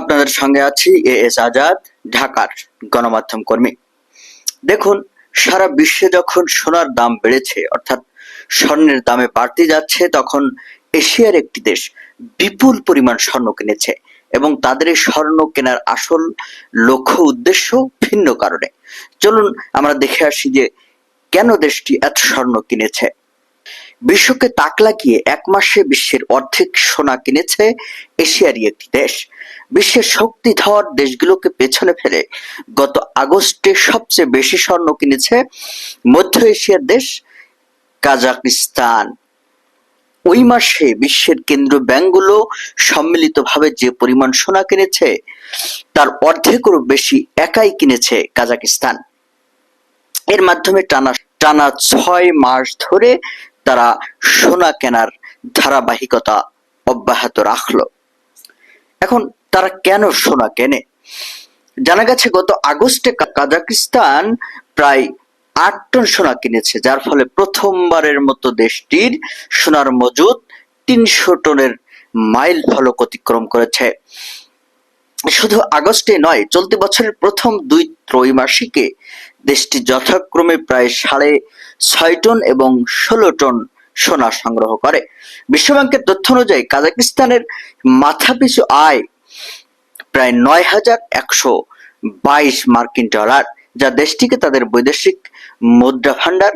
আপনাদের সঙ্গে আছি এ এস আজাদ, ঢাকার গণমাধ্যম কর্মী। দেখুন, সারা বিশ্বে যখন সোনার দাম বেড়েছে, অর্থাৎ স্বর্ণের দামে বাড়তে যাচ্ছে, তখন এশিয়ার একটি দেশ বিপুল পরিমাণ স্বর্ণ কিনেছে এবং তাদের স্বর্ণ কেনার আসল লক্ষ্য, উদ্দেশ্য ভিন্ন কারণে। চলুন, আমরা দেখে আসি যে কেন দেশটি এত স্বর্ণ কিনেছে। বিশ্বকে তাক লাগিয়ে এক মাসে বিশ্বের অর্ধেক সোনা কিনেছে এশিয়ারই একটি দেশ। বিশ্বের শক্তিধর দেশগুলোকে পেছনে ফেলে গত আগস্টে সবচেয়ে বেশি স্বর্ণ কিনেছে মধ্য এশিয়ার দেশ কাজাকিস্তান। ওই মাসে বিশ্বের কেন্দ্রীয় ব্যাংকগুলো সম্মিলিতভাবে যে পরিমাণ সোনা কিনেছে, তার অর্ধেকেরও বেশি একাই কিনেছে কাজাকিস্তান। এর মাধ্যমে টানা টানা ছয় মাস ধরে তারা সোনা কেনার ধারাবাহিকতা অব্যাহত রাখল। এখন তারা কেন সোনা কেনে? জানা গেছে গত আগস্টে কাজাকিস্তান প্রায় আট টন সোনা কিনেছে, যার ফলে প্রথমবারের মতো দেশটির সোনার মজুদ তিনশো টনের মাইল ফলক অতিক্রম করেছে। শুধু আগস্টে নয়, চলতি বছরের প্রথম দুই ত্রৈমাসিকে দেশটি যথাক্রমে প্রায় সাড়ে ছয় টন এবং ষোলো টন সোনা সংগ্রহ করে। বিশ্বব্যাংকের তথ্য অনুযায়ী কাজাকিস্তানের মাথাপিছু আয় প্রায় নয় হাজার একশো বাইশ মার্কিন ডলার, যা দেশটিকে তাদের বৈদেশিক মুদ্রা ভান্ডার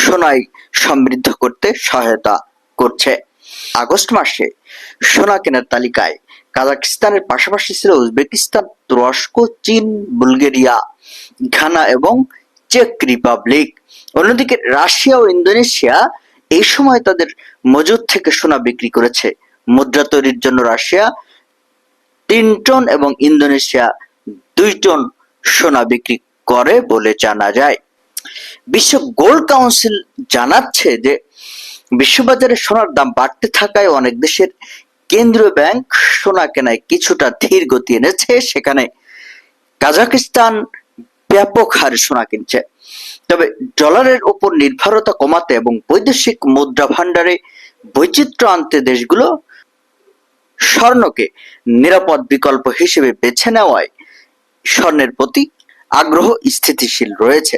সোনায় সমৃদ্ধ করতে সহায়তা করছে। আগস্ট মাসে সোনা কেনার তালিকায় কাজাকিস্তানের পাশাপাশি ছিল উজবেকিস্তান, তুরস্ক, চীন, বুলগেরিয়া ঘানা এবং চেক রিপাবলিক। অন্যদিকে রাশিয়া ও ইন্দোনেশিয়া এই সময় তাদের মজুদ থেকে সোনা বিক্রি করেছে। মুদ্রা তৈরির জন্য রাশিয়া তিন টন এবং ইন্দোনেশিয়া দুই টন সোনা বিক্রি করে বলে জানা যায়। বিশ্ব গোল্ড কাউন্সিল জানাচ্ছে যে, বিশ্ববাজারে সোনার দাম বাড়তে থাকায় অনেক দেশের কেন্দ্রীয় ব্যাংক সোনা কেনায় কিছুটা ধীর গতি এনেছে। সেখানে কাজাকিস্তান ব্যাপক হারে সোনা কিনছে। তবে ডলারের উপর নির্ভরতা কমাতে এবং বৈদেশিক মুদ্রা ভান্ডারে বৈচিত্র্য আনতে দেশগুলো স্বর্ণকে নিরাপদ বিকল্প হিসেবে বেছে নেওয়ায় স্বর্ণের প্রতি আগ্রহ স্থিতিশীল রয়েছে।